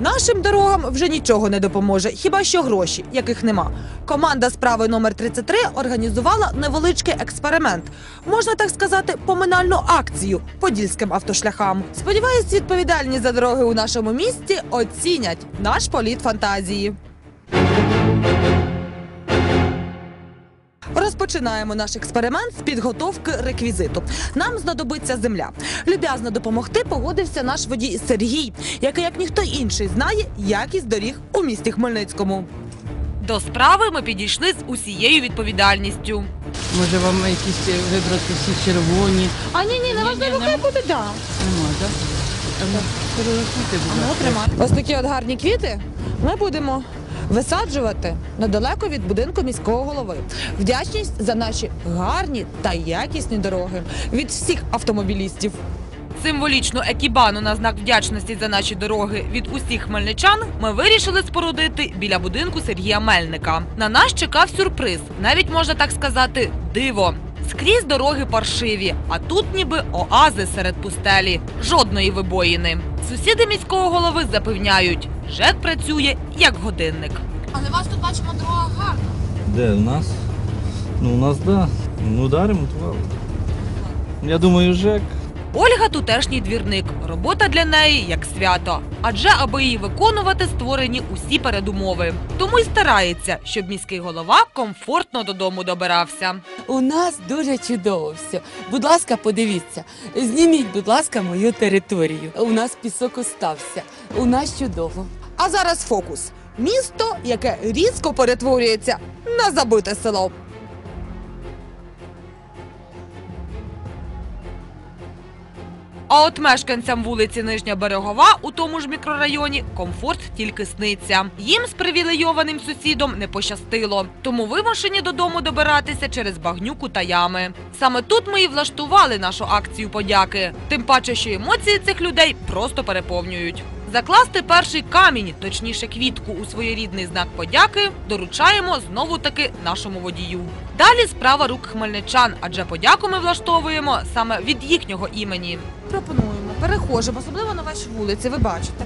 Нашим дорогам вже нічого не допоможе, хіба що гроші, яких нема. Команда справи номер 33 організувала невеличкий експеримент, можна так сказати, поминальну акцію подільським автошляхам. Сподіваюсь, відповідальні за дороги у нашому місті оцінять наш політ фантазії. Розпочинаємо наш експеримент з підготовки реквізиту. Нам знадобиться земля. Люб'язно допомогти погодився наш водій Сергій, який, як ніхто інший, знає якість доріг у місті Хмельницькому. До справи ми підійшли з усією відповідальністю. Може вам якісь е, вибрати всі червоні? А ні, ні, неважливо, хай буде да. Нема, так? Перерахуйте, будь ласка. Ось такі от гарні квіти ми будемо висаджувати недалеко від будинку міського голови. Вдячність за наші гарні та якісні дороги від всіх автомобілістів. Символічну екібану на знак вдячності за наші дороги від усіх хмельничан ми вирішили спорудити біля будинку Сергія Мельника. На нас чекав сюрприз, навіть можна так сказати, диво. Скрізь дороги паршиві, а тут ніби оази серед пустелі. Жодної вибоїни. Сусіди міського голови запевняють, ЖЕК працює як годинник. Але вас тут бачимо дорога гарна. Де у нас? Ну, у нас да. Ну, да, то. Я думаю, ЖЕК. Ольга тутешній двірник. Робота для неї як свято. Адже аби її виконувати, створені усі передумови. Тому й старається, щоб міський голова комфортно додому добирався. У нас дуже чудово все. Будь ласка, подивіться. Зніміть, будь ласка, мою територію. У нас пісок остався. У нас чудово. А зараз фокус. Місто, яке різко перетворюється на забите село. А от мешканцям вулиці Нижня Берегова у тому ж мікрорайоні комфорт тільки сниться. Їм з привілейованим сусідом не пощастило, тому вимушені додому добиратися через багнюку та ями. Саме тут ми і влаштували нашу акцію подяки. Тим паче, що емоції цих людей просто переповнюють. Закласти перший камінь, точніше квітку у своєрідний знак подяки, доручаємо знову таки нашому водію. Далі справа рук хмельничан, адже подяку ми влаштовуємо саме від їхнього імені. Пропонуємо перехожим, особливо на вашій вулиці, ви бачите,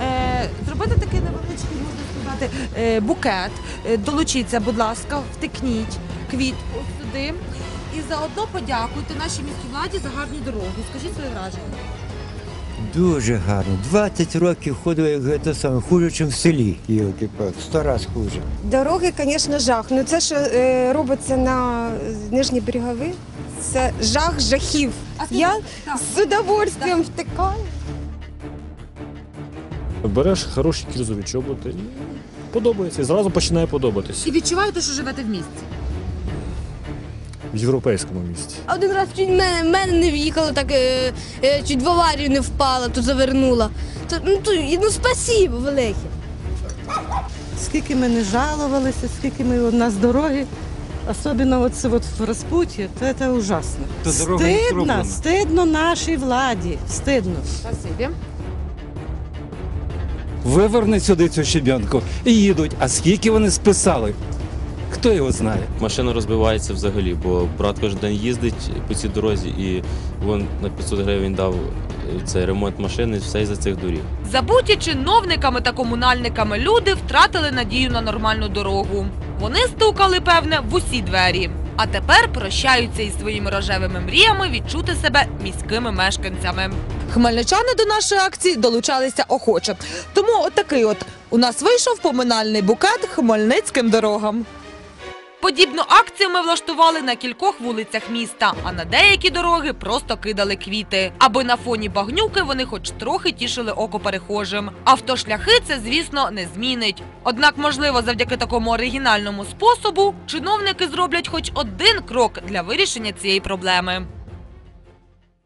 е, зробити такий невеличкий, можна сказати, е, букет. Е, долучіться, будь ласка, втикніть квітку сюди. І заодно подякуйте нашій міській владі за гарні дороги. Скажіть свої враження. Дуже гарно. 20 років ходив як це саме, хуже, ніж в селі. Йолки пак сто раз хуже. Дороги, звісно, жах. Ну це, що е, робиться на нижній берегові, це жах жахів. Я з удовольствием втикаю. Береш хороші кірзові чоботи і подобається. І зразу починає подобатись І відчуваєте, що живете в місті. В європейському місті. Один раз чуть мене, мене не в'їхало, так е, е, чуть в аварію не впала, то завернула. То, ну, то, ну спасибо велике. Скільки ми не жалувалися, скільки ми у нас дороги, особливо от це от в розпуті, то це ужасно. То дорога не Стидно, стидно нашій владі, стидно. Спасибі. Вивернуть сюди цю щебенку і їдуть. А скільки вони списали? Хто його знає? Машина розбивається взагалі, бо брат кожен день їздить по цій дорозі і він на 500 гривень дав е, цей ремонт машини, все із-за цих доріг. Забуті чиновниками та комунальниками люди втратили надію на нормальну дорогу. Вони стукали, певне, в усі двері. А тепер прощаються із своїми рожевими мріями відчути себе міськими мешканцями. Хмельничани до нашої акції долучалися охоче. Тому отакий от у нас вийшов поминальний букет хмельницьким дорогам. Подібну акцію ми влаштували на кількох вулицях міста, а на деякі дороги просто кидали квіти, аби на фоні багнюки вони хоч трохи тішили око перехожим. Автошляхи це, звісно, не змінить. Однак, можливо, завдяки такому оригінальному способу чиновники зроблять хоч один крок для вирішення цієї проблеми.